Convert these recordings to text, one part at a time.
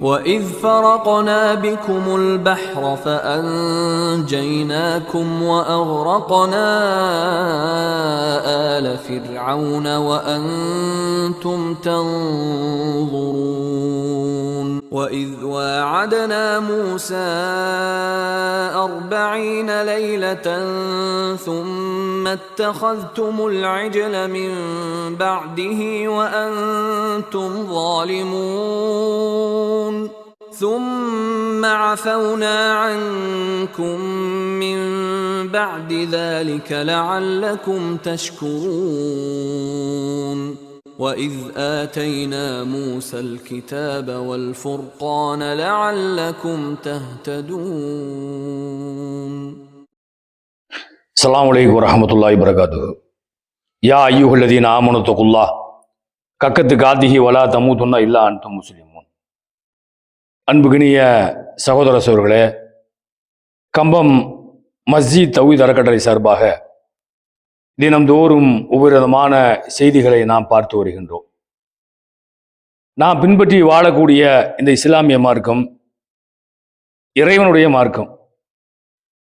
وإذ فرقنا بكم البحر فأنجيناكم وأغرقنا آل فرعون وأنتم تنظرون وإذ واعدنا موسى أربعين ليلة ثم اتخذتم العجل من بعده وأنتم وأنتم ظالمون. ثم عفونا عنكم من بعد ذلك لعلكم تشكرون. وإذ آتينا موسى الكتاب والفرقان لعلكم تهتدون. السلام عليكم ورحمة الله وبركاته. يا أيها الذين آمنوا اتقوا الله கக்கத்து காத்திகி வலா தமூதுன்னா இல்லா அன்தும் முஸ்லிமூன். அன்புகினிய சகோதர சோர்களே கம்பம் மஸ்ஜித் தௌஹீத் அறக்கட்டளை சார்பாக தினம்தோறும் ஒவ்வொரு விதமான செய்திகளை நாம் பார்த்து வருகின்றோம். நாம் பின்பற்றி வாழக்கூடிய இந்த இஸ்லாமிய மார்க்கம் இறைவனுடைய மார்க்கம்.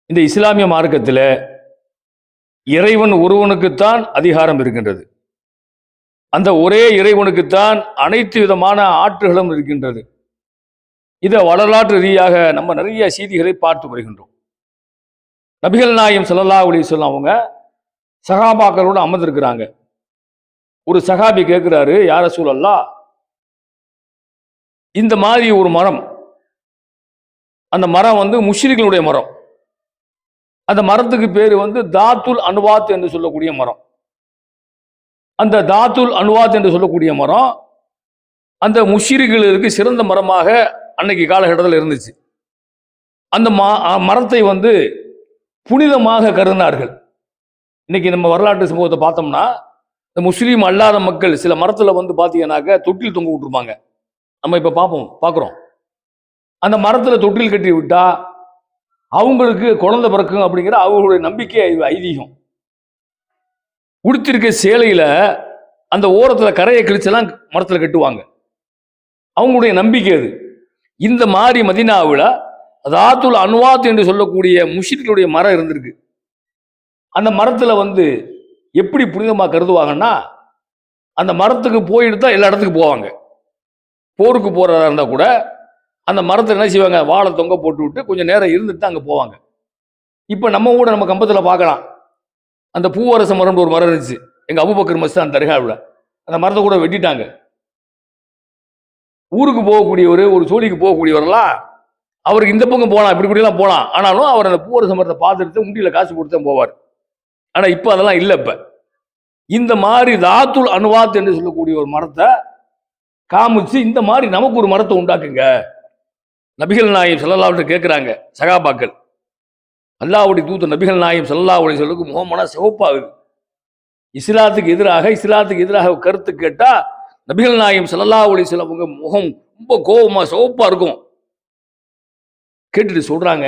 இந்த இஸ்லாமிய மார்க்கத்தில் இறைவன் ஒருவனுக்குத்தான் அதிகாரம் இருக்கின்றது. அந்த ஒரே இறைவனுக்குத்தான் அனைத்து விதமான ஆற்றுகளும் இருக்கின்றது. இதை வரலாற்று ரீதியாக நம்ம நிறைய செய்திகளை பார்த்து வருகின்றோம். நபிகள் நாயம் ஸல்லல்லாஹு அலைஹி வஸல்லம் அவங்க சகாபாக்களோடு அமர்ந்திருக்கிறாங்க. ஒரு சகாபி கேட்குறாரு யார சூழல்லா இந்த மாதிரி ஒரு மரம் அந்த மரம் வந்து முஷ்ரிகளுடைய மரம். அந்த மரத்துக்கு பேர் வந்து தாத்துல் அனுவாத் என்று சொல்லக்கூடிய மரம். அந்த தாத்துல் அனுவாத் என்று சொல்லக்கூடிய மரம் அந்த முஷிரிகளுக்கு சிறந்த மரமாக அன்னைக்கு காலகட்டத்தில் இருந்துச்சு. அந்த மரத்தை வந்து புனிதமாக கருதினார்கள். இன்னைக்கு நம்ம வரலாற்று சம்பவத்தை பார்த்தோம்னா இந்த முஸ்லீம் அல்லாத மக்கள் சில மரத்தில் வந்து பார்த்தீங்கன்னாக்க தொட்டில் தொங்க விட்டுருப்பாங்க. நம்ம இப்போ பார்ப்போம் பார்க்குறோம் அந்த மரத்தில் தொட்டில் கட்டி விட்டா அவங்களுக்கு குழந்தை பிறக்கும் அப்படிங்கிற அவங்களுடைய நம்பிக்கை ஐதீகம். உடுத்திருக்க சேலையில் அந்த ஓரத்தில் கரையை கிழிச்செல்லாம் மரத்தில் கட்டுவாங்க. அவங்களுடைய நம்பிக்கை அது. இந்த மாதிரி மதினாவில் தாத்துல் அன்வாத் என்று சொல்லக்கூடிய முஷிர்களுடைய மரம் இருந்திருக்கு. அந்த மரத்தில் வந்து எப்படி புனிதமாக கருதுவாங்கன்னா அந்த மரத்துக்கு போயிட்டு தான் எல்லா இடத்துக்கும் போவாங்க. போருக்கு போகிறதா இருந்தால் கூட அந்த மரத்தை என்ன செய்வாங்க? வாழை தொங்க போட்டு விட்டு கொஞ்சம் நேரம் இருந்துட்டு தான் அங்கே போவாங்க. இப்போ நம்ம கூட நம்ம கம்பத்தில் பார்க்கலாம். அந்த பூவரச மரம்னு ஒரு மரம் இருந்துச்சு. எங்கள் அபுபக்கர் மஸ்தான் தர்காவில். அந்த மரத்தை கூட வெட்டிட்டாங்க. ஊருக்கு போகக்கூடியவர் ஒரு சோழிக்கு போகக்கூடியவரெல்லாம் அவருக்கு இந்த பக்கம் போகலாம் இப்படி இப்படிலாம் போகலாம் ஆனாலும் அவர் அந்த பூவரச மரத்தை பார்த்துட்டு உண்டியில் காசு கொடுத்து தான் போவார். ஆனால் இப்போ அதெல்லாம் இல்லை இப்போ. இந்த மாதிரி தாத்துல் அனுவாத் என்று சொல்லக்கூடிய ஒரு மரத்தை காமிச்சு இந்த மாதிரி நமக்கு ஒரு மரத்தை உண்டாக்குங்க. நபிகள் நாயம் ஸல்லல்லாஹு கேட்குறாங்க சகாபாக்கள். அல்லாவுடைய தூத்த நபிகள் நாயம் ஸல்லல்லாஹு அலைஹி சொல்லுக்கு முகமான சிவப்பாகுது இஸ்லாத்துக்கு எதிராக இஸ்லாத்துக்கு எதிராக கருத்து கேட்டால் நபிகள் நாயம் ஸல்லல்லாஹு அலைஹி வஸல்லம் அவங்க முகம் ரொம்ப கோபமாக சிவப்பாக இருக்கும். கேட்டுட்டு சொல்கிறாங்க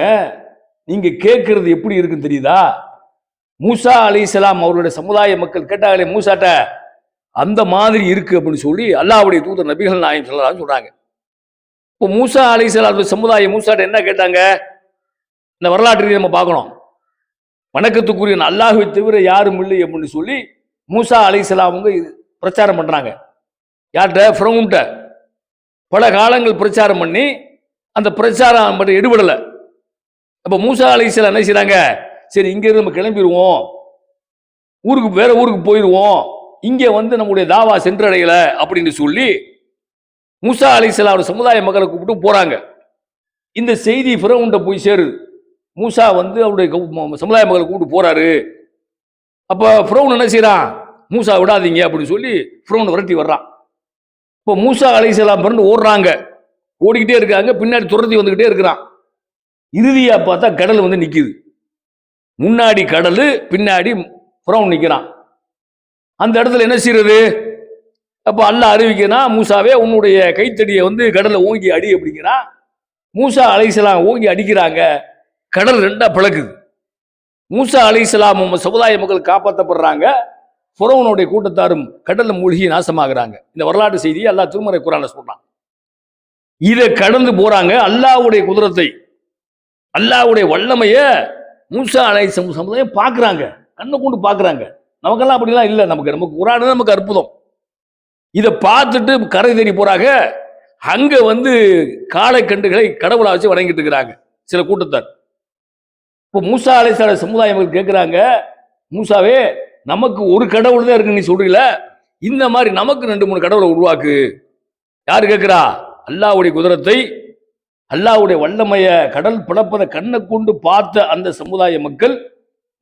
நீங்கள் கேட்குறது எப்படி இருக்குன்னு தெரியுதா? மூசா அலைஹிஸ்ஸலாம் அவருடைய சமுதாய மக்கள் கேட்டாங்களே மூசாட்ட அந்த மாதிரி இருக்கு அப்படின்னு சொல்லி அல்லாஹ்வுடைய தூதர் நபிகள் நாயம் சொல்லலாம்னு சொல்கிறாங்க இப்போ மூசா அலைசலாத்து சமுதாய மூசாட்ட என்ன கேட்டாங்க? இந்த வரலாற்றை நம்ம பார்க்கணும். வணக்கத்துக்குரிய அல்லாஹுவை தவிர யாரும் இல்லை அப்படின்னு சொல்லி மூசா அலைசலாம் இது பிரச்சாரம் பண்ணுறாங்க யார்கிட்ட? ஃப்ரௌன்ட்ட பல காலங்கள் பிரச்சாரம் பண்ணி அந்த பிரச்சாரம் மட்டும் எடுபடலை. அப்போ மூசா அலைசலாம் என்ன செய்கிறாங்க சரி இங்கேருந்து நம்ம கிளம்பிடுவோம். ஊருக்கு வேற ஊருக்கு போயிடுவோம் இங்கே வந்து நம்முடைய தாவா சென்றடையலை அப்படின்னு சொல்லி மூசா அலிசலாம் அவர் சமுதாய மக்களை கூப்பிட்டு போகிறாங்க இந்த செய்தி ஃபிரௌன்ட்ட போய் சேருது. மூசா வந்து அவருடைய கவு- சமுதாய மக்களை கூப்பிட்டு போறாரு. அப்போ ஃப்ரௌன் என்ன செய்கிறான் மூசா விடாதீங்க அப்படின்னு சொல்லி ஃபிரௌன் விரட்டி வர்றான். இப்போ மூசா அலைசலாம் பிறந்து ஓடுறாங்க. ஓடிக்கிட்டே இருக்காங்க. பின்னாடி துரத்தி வந்துக்கிட்டே இருக்கிறான். இறுதியாக பார்த்தா கடல் வந்து நிற்கிது முன்னாடி கடல் பின்னாடி ஃப்ரௌன் நிற்கிறான் அந்த இடத்துல என்ன செய்யறது அப்போ அல்ல அறிவிக்கிறான் மூசாவே உன்னுடைய கைத்தடியை வந்து கடலை ஓங்கி அடி அப்படிங்கிறான். மூசா அலைசலாம் ஓங்கி அடிக்கிறாங்க. கடல் ரெண்டா பிளக்குது மூசா அலைசலாம் சமுதாய மக்கள் காப்பாற்றப்படுறாங்க புறவனுடைய கூட்டத்தாரும் கடல்ல மூழ்கி நாசமாகிறாங்க. இந்த வரலாற்று செய்தியை அல்லா திருமறை குரான சொல்றான். இதை கடந்து போறாங்க அல்லாவுடைய குதிரத்தை. அல்லாஹ்வுடைய வல்லமைய மூசா அலை சமுதாயம் பார்க்குறாங்க. கண்ணை கொண்டு பார்க்குறாங்க. நமக்கெல்லாம் அப்படிலாம் இல்லை. நமக்கு நமக்கு குரான் நமக்கு அற்புதம். இதை பார்த்துட்டு கரை தேடி போறாங்க. அங்க வந்து காளை கண்டுகளை கடவுளா வச்சு வணங்கிட்டு இருக்கிறாங்க. சில கூட்டத்தார். இப்போ மூசா அலைசால சமுதாயங்கள் கேட்குறாங்க மூசாவே நமக்கு ஒரு கடவுள் தான் இருக்கு நீ சொல்றீல இந்த மாதிரி நமக்கு ரெண்டு மூணு கடவுளை உருவாக்கு. யார் கேட்குறா அல்லாஹ்வுடைய குதிரத்தை அல்லாவுடைய வல்லமைய கடல் பிளப்பதை கண்ணை கொண்டு பார்த்த அந்த சமுதாய மக்கள்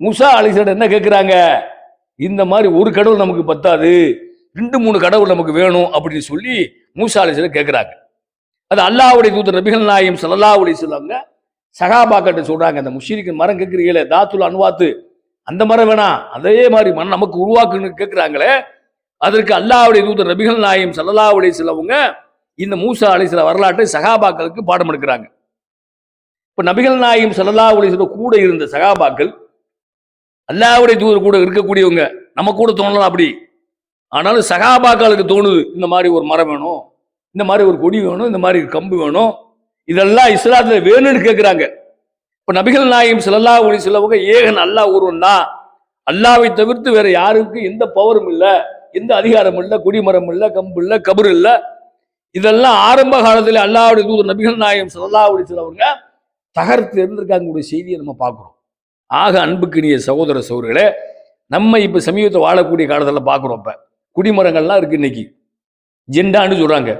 மூசா அலிசட என்ன கேட்குறாங்க இந்த மாதிரி ஒரு கடவுள் நமக்கு பத்தாது ரெண்டு மூணு கடவுள் நமக்கு வேணும் அப்படின்னு சொல்லி மூசா அலிசட கேட்குறாங்க அது அல்லாவுடைய தூதர் நபிகள் நாயம் ஸல்லல்லாஹு அலைஹி சொல்லுவாங்க சகாபாக்கிட்ட சொல்கிறாங்க அந்த முஷிரிக்கு மரம் கேட்குறீங்களே தாத்துல் அன்வாத்து. அந்த மரம் வேணாம் அதே மாதிரி மரம் நமக்கு உருவாக்குன்னு கேட்குறாங்களே அதற்கு அல்லாவுடைய தூதர் நபிகள் நாயம் சல்லல்லாவுடைய சிலவங்க இந்த மூசா அலை சில வரலாற்றை சகாபாக்களுக்கு பாடம் எடுக்கிறாங்க இப்போ நபிகள் நாயும் ஸல்லல்லாஹு சில கூட இருந்த சகாபாக்கள் அல்லாவுடைய தூதர் கூட இருக்கக்கூடியவங்க நம்ம கூட தோணலாம் அப்படி. ஆனாலும் சகாபாக்களுக்கு தோணுது இந்த மாதிரி ஒரு மரம் வேணும் இந்த மாதிரி ஒரு கொடி வேணும் இந்த மாதிரி கம்பு வேணும் இதெல்லாம் இஸ்லாத்துல வேணும்னு கேட்குறாங்க இப்ப நபிகள் நாயம் சிலல்லா ஒளி சிலவங்க ஏகன் அல்லாஹ் ஒருவன் தான் அல்லாவை தவிர்த்து வேற யாருக்கும் எந்த பவரும் இல்லை எந்த அதிகாரம் இல்லை குடிமரம் இல்லை கம்பு இல்லை கபர் இல்லை. இதெல்லாம் ஆரம்ப காலத்தில் அல்லாவுடைய தூதர் நபிகள் நாயம் சிலல்லா ஒளி சிலவங்க தகர்த்து இருந்திருக்காங்க செய்தியை நம்ம பார்க்குறோம். ஆக அன்புக்கினிய சகோதர சோர்களே நம்ம இப்போ சமீபத்தை வாழக்கூடிய காலத்தில் பார்க்குறோம் இப்போ. குடிமரங்கள்லாம் இருக்கு இன்னைக்கு. ஜெண்டான்னு சொல்றாங்க.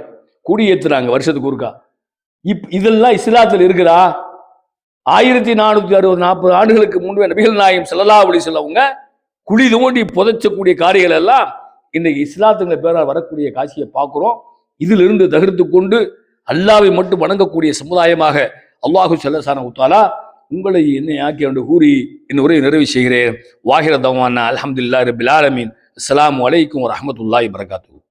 குடி ஏத்துறாங்க வருஷத்துக்கு ஒருக்கா. இப் இதெல்லாம் இஸ்லாத்தில் இருக்குதா? ஆயிரத்தி நானூற்றி அறுபது நாற்பது ஆண்டுகளுக்கு முன்பு நபிகள் நாயம் செல்லலா அப்படி வஸல்லம்ங்க குழி தோண்டி புதைச்சக்கூடிய காரியங்கள் எல்லாம் இன்றைக்கு இஸ்லாத்துங்கிற பேரால் வரக்கூடிய காட்சியை பார்க்குறோம். இதிலிருந்து தகர்த்து கொண்டு அல்லாவை மட்டும் வணங்கக்கூடிய சமுதாயமாக அல்லாஹு செல்லசான உத்தாலா உங்களை என்னை ஆக்கி என்று கூறி என் உரையை நிறைவு செய்கிறேன். வாகிர அலமதுல்லா அல்ஹம்துலில்லாஹி ரபில் ஆலமீன். அஸ்ஸலாமு அலைக்கும் வரஹ்மத்துல்லாஹி வரகாத்து